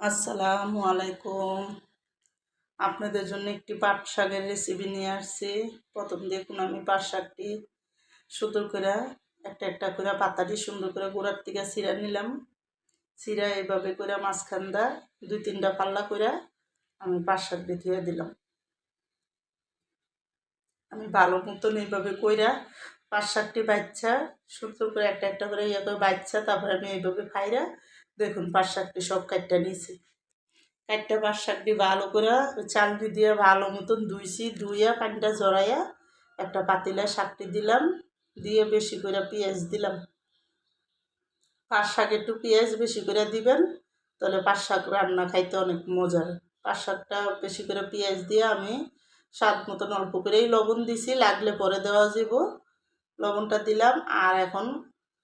আসসালামু আলাইকুম। আপনাদের জন্য একটি পাট শাকের রেসিপি নিয়ে আসছি। প্রথম দেখুন আমি পাট শাকটি সুন্দর করে, একটা একটা করে পাতাটি সুন্দর করে গোড়ার থেকে চিরা নিলাম। চিরা এভাবে করে মাঝখান দা দুই তিনটা পাল্লা করে আমি পাট শাকটি ধুয়ে দিলাম। আমি ভালো মতন এইভাবে কইরা পাট শাকটি বাচ্চা সুন্দর করে একটা একটা করে ইয়ে করে বাচ্চা তারপরে আমি এইভাবে ফাইরা দেখুন পাট শাকটি সব কাটটা নিয়েছি। কাটটা পাট শাকটি ভালো করে চালটি দিয়ে ভালো মতন ধুইছি, ধুইয়া পানিটা জড়াইয়া একটা পাতিলা শাকটি দিলাম, দিয়ে বেশি করে পেঁয়াজ দিলাম। পাট শাক একটু পেঁয়াজ বেশি করে দিবেন, তাহলে পাট শাক রান্না খাইতে অনেক মজার পাট শাকটা বেশি করে পেঁয়াজ দিয়ে আমি স্বাদ মতন অল্প করেই লবণ দিছি, লাগলে পরে দেওয়া যাব লবণটা দিলাম, আর এখন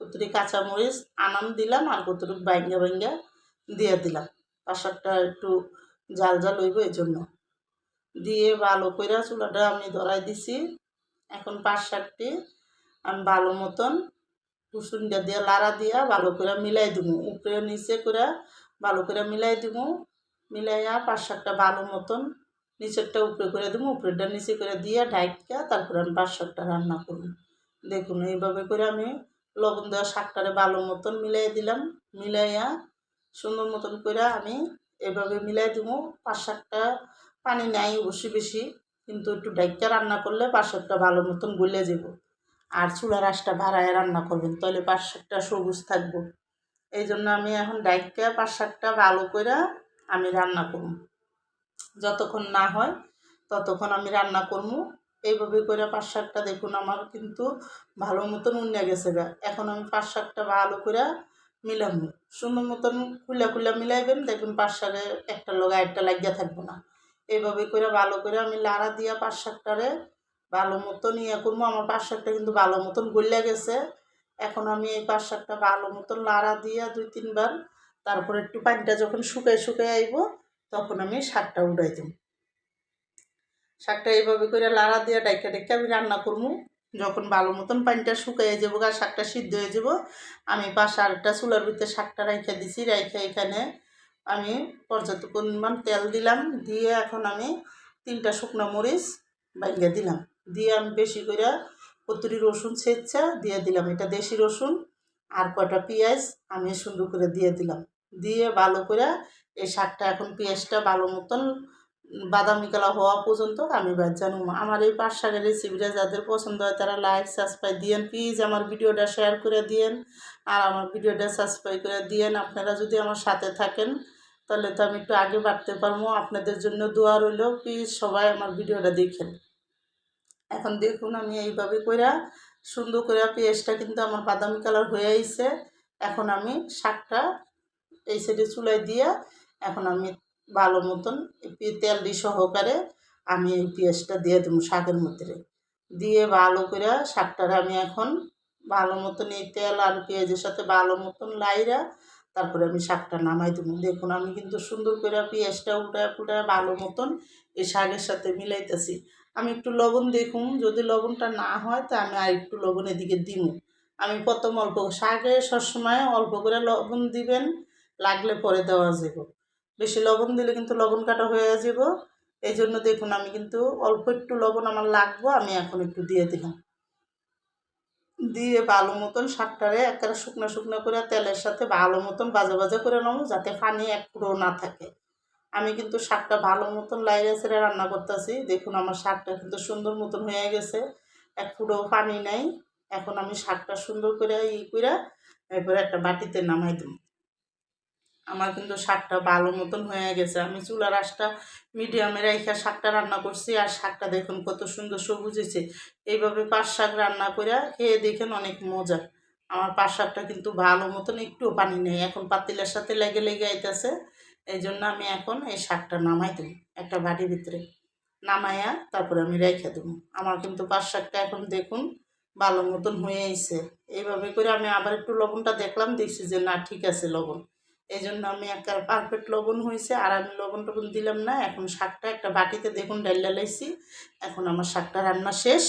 কতরি কাঁচামরিচ, আনাম দিলাম আর কতটুকু বাইঙ্গা বাইঙ্গা দিয়ে দিলাম। পাশাকটা একটু জাল জাল হইব এই জন্য। দিয়ে ভালো করে চুলাটা আমি ধরাই দিছি। এখন পাঁচ শাকটি আমি ভালো মতন রসুনটা দিয়ে লাড়া দিয়া ভালো করে মিলাই দিব। উপরে নিচে করে ভালো করে মিলাই দিব। মিলাইয়া পাঁচ শাকটা ভালো মতন নিচেরটা উপরে করে দেবো। উপরেরটা নিচে করে দিয়ে ঢাইকা তারপরে আমি পাঁচ শাকটা রান্না করব। দেখুন, এইভাবে করে আমি লবণ দেওয়া শাকটারে ভালো মতন মিলাই দিলাম। মিলাইয়া সুন্দর মতন করে আমি এভাবে মিলাই দেবো পাঁচ শাকটা পানি নাই অবশ্যই বেশি, কিন্তু একটু ডাইকা রান্না করলে পাঁচ শাকটা ভালো মতন গলে যাব আর চুলার আঁশটা ভাড়ায় রান্না করবেন, তাহলে পাঁচ শাকটা সবুজ থাকব। এই জন্য আমি এখন ডাইকা পাঁচ শাকটা ভালো করে আমি রান্না করব। যতক্ষণ না হয় ততক্ষণ আমি রান্না করব। এইভাবে করে পাঁচ শাকটা দেখুন, আমার কিন্তু ভালো মতন উন্নে গেছে গা। এখন আমি পাঁচ শাকটা ভালো করে মিলাবো সুন্দর মতন খুলে খুলে মিলাইবেন, দেখবেন পাঁচ শাকে একটা লগা একটা লাগিয়া থাকব না। এইভাবে করে ভালো করে আমি লাড়া দিয়া পাঁচ শাকটারে ভালো মতন ইয়ে করব। আমার পাঁচ শাকটা কিন্তু ভালো মতন গলিয়া গেছে। এখন আমি এই পাঁচ শাকটা ভালো মতন লাড়া দিয়া দুই তিনবার, তারপর একটু পানিটা যখন শুকাই শুকাই আইব, তখন আমি শাকটা উড়াই দেব। শাকটা এইভাবে করে লাড়া দিয়ে ডাইকা ডাইকা আমি রান্না করব। যখন ভালো মতন পানিটা শুকাইয়ে যাব আর শাকটা সিদ্ধ হয়ে যাব, আমি পাশে আরেকটা চুলার ভিতরে শাকটা রেখে দিছি রেখে এখানে আমি পর্যাপ্ত পরিমাণ তেল দিলাম, দিয়ে এখন আমি তিনটা শুকনো মরিচ বাইঙ্গা দিলাম। দিয়ে আমি বেশি করে কতুরি রসুন ছেঁচা দিয়ে দিলাম, এটা দেশি রসুন আর কয়টা পেঁয়াজ আমি সুন্দর করে দিয়ে দিলাম। দিয়ে ভালো করে এই শাকটা এখন পেঁয়াজটা ভালো মতন বাদামি কালার হওয়া পর্যন্ত আমি জানো আমার এই শাকের রেসিপিটা যাদের পছন্দ হয় তারা লাইক সাবস্ক্রাইব দিয়েন। প্লিজ আমার ভিডিওটা শেয়ার করে দিয়েন। আর আমার ভিডিওটা সাবস্ক্রাইব করে দিয়েন। আপনারা যদি আমার সাথে থাকেন, তাহলে তো আমি একটু আগে বাড়তে পারব। আপনাদের জন্য দোয়া রইল। প্লিজ সবাই আমার ভিডিওটা দেখেন। এখন দেখুন আমি এইভাবে করে সুন্দর করে পেঁয়াজটা কিন্তু আমার বাদামি কালার হয়ে আইছে। এখন আমি শাকটা এই সাইডে চুলাই দিয়ে এখন আমি ভালো মতন তেল দিয়ে সহকারে আমি এই পেঁয়াজটা দিয়ে দেবো শাকের মধ্যে। দিয়ে ভালো করে শাকটার আমি এখন ভালো মতন এই তেল আর পেঁয়াজের সাথে ভালো মতন লাইরা তারপরে আমি শাকটা নামাই দেবো। দেখুন, আমি কিন্তু সুন্দর করে পেঁয়াজটা উল্টায় পুটায় ভালো মতন এই শাকের সাথে মিলাইতেছি। আমি একটু লবণ দেখুন, যদি লবণটা না হয় তা আমি আর একটু লবণ এদিকে দিব আমি প্রথম অল্প শাকে সবসময় অল্প করে লবণ দিবেন, লাগলে পরে দেওয়া যাবে। বেশি লবণ দিলে কিন্তু লবণ কাটা হয়ে যাব এই জন্য দেখুন আমি কিন্তু অল্প একটু লবণ আমার লাগবো, আমি এখন একটু দিয়ে দিলাম। দিয়ে ভালো মতন শাকটারে একটা শুকনো শুকনো করে তেলের সাথে ভালো মতন বাজা বাজা করে নেব, যাতে পানি এক পুরো না থাকে। আমি কিন্তু শাকটা ভালো মতন লাইরে ছেড়ে রান্না করতেছি। দেখুন আমার শাকটা কিন্তু সুন্দর মতন হয়ে গেছে, এক পুরো পানি নেই। এখন আমি শাকটা সুন্দর করে ই করে এরপরে একটা বাটিতে নামাই দেবো আমার কিন্তু শাকটা ভালো মতন হয়ে গেছে। আমি চুলার আঁশটা মিডিয়ামে রেখে শাকটা রান্না করছি আর শাকটা দেখুন কত সুন্দর সবুজ হয়েছে। এইভাবে পাঁচ শাক রান্না করে খেয়ে দেখেন অনেক মজা। আমার পাঁচ শাকটা কিন্তু ভালো মতন একটুও পানি নেই। এখন পাতিলের সাথে লেগে লেগে আইতেছে। এই জন্য আমি এখন এই শাকটা নামাই দেবো একটা বাটির ভিতরে। নামাইয়া তারপরে আমি রেখে দেবো। আমার কিন্তু পাঁচ শাকটা এখন দেখুন ভালো মতন হয়ে এইভাবে করে আমি আবার একটু লবণটা দেখলাম, দেখছি যে না, ঠিক আছে লবণ। এই জন্য আমি একটা পারফেক্ট লবণ হয়েছে, আর আমি লবণ টবণ দিলাম না, এখন শাকটা একটা বাটিতে দেখুন ডাল ডালাইছি এখন আমার শাকটা রান্না শেষ।